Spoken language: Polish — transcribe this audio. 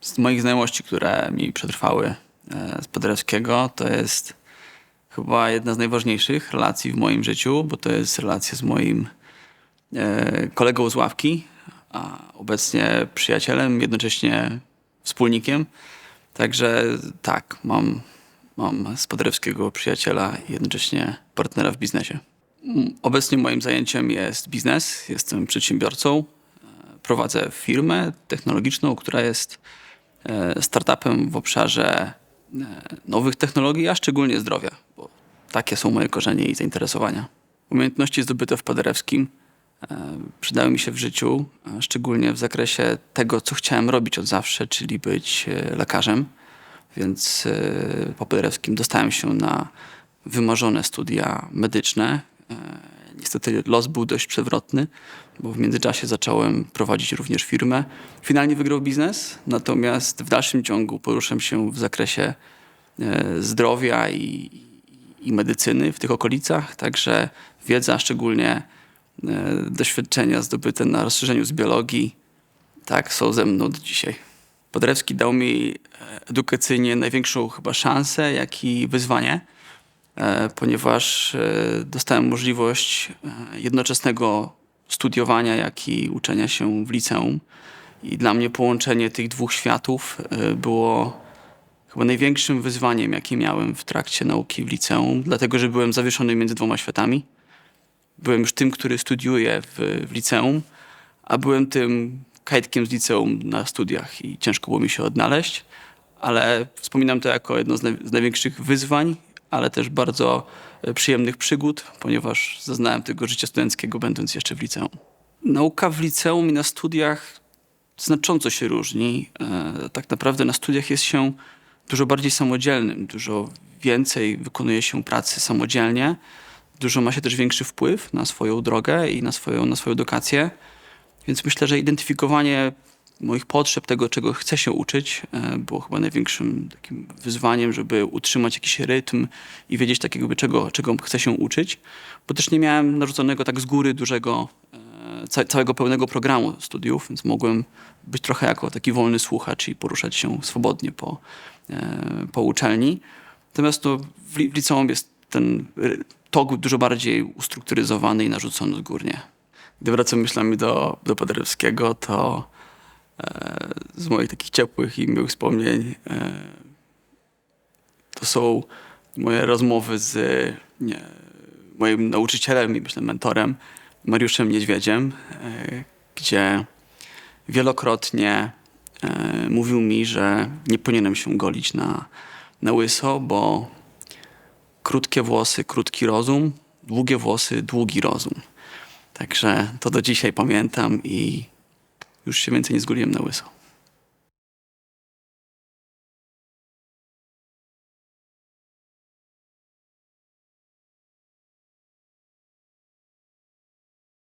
z moich znajomości, które mi przetrwały e, z Podrewskiego, to jest chyba jedna z najważniejszych relacji w moim życiu, bo to jest relacja z moim e, kolegą z ławki, a obecnie przyjacielem, jednocześnie wspólnikiem. Także tak, mam, mam z Podrewskiego przyjaciela i jednocześnie partnera w biznesie. Obecnie moim zajęciem jest biznes. Jestem przedsiębiorcą. E, Prowadzę firmę technologiczną, która jest startupem w obszarze e, nowych technologii, a szczególnie zdrowia, bo takie są moje korzenie i zainteresowania. Umiejętności zdobyte w Paderewskim e, przydały mi się w życiu, szczególnie w zakresie tego, co chciałem robić od zawsze, czyli być e, lekarzem. Więc e, po Paderewskim dostałem się na wymarzone studia medyczne. Niestety los był dość przewrotny, bo w międzyczasie zacząłem prowadzić również firmę. Finalnie wygrał biznes, natomiast w dalszym ciągu poruszam się w zakresie e, zdrowia i, i medycyny w tych okolicach, także wiedza, szczególnie e, doświadczenia zdobyte na rozszerzeniu z biologii, tak, są ze mną do dzisiaj. Podrewski dał mi e, edukacyjnie największą chyba szansę, jak i wyzwanie, ponieważ e, dostałem możliwość e, jednoczesnego studiowania, jak i uczenia się w liceum. I dla mnie połączenie tych dwóch światów e, było chyba największym wyzwaniem, jakie miałem w trakcie nauki w liceum, dlatego że byłem zawieszony między dwoma światami. Byłem już tym, który studiuje w, w liceum, a byłem tym kajtkiem z liceum na studiach i ciężko było mi się odnaleźć, ale wspominam to jako jedno z, naj, z największych wyzwań, ale też bardzo e, przyjemnych przygód, ponieważ zaznałem tego życia studenckiego, będąc jeszcze w liceum. Nauka w liceum i na studiach znacząco się różni. E, Tak naprawdę na studiach jest się dużo bardziej samodzielnym, dużo więcej wykonuje się pracy samodzielnie, dużo ma się też większy wpływ na swoją drogę i na swoją, na swoją edukację. Więc myślę, że identyfikowanie moich potrzeb, tego, czego chcę się uczyć, e, było chyba największym takim wyzwaniem, żeby utrzymać jakiś rytm i wiedzieć takiego, czego, czego chcę się uczyć, bo też nie miałem narzuconego tak z góry dużego, e, ca- całego pełnego programu studiów, więc mogłem być trochę jako taki wolny słuchacz i poruszać się swobodnie po, e, po uczelni. Natomiast no, w li- w liceum jest ten tok dużo bardziej ustrukturyzowany i narzucony odgórnie. Gdy wracam myślami do, do Paderewskiego, to z moich takich ciepłych i miłych wspomnień e, to są moje rozmowy z nie, moim nauczycielem i myślę mentorem Mariuszem Niedźwiedziem, e, gdzie wielokrotnie e, mówił mi, że nie powinienem się golić na, na łyso, bo krótkie włosy, krótki rozum, długie włosy, długi rozum. Także to do dzisiaj pamiętam i już się więcej nie zgoliłem na łyso.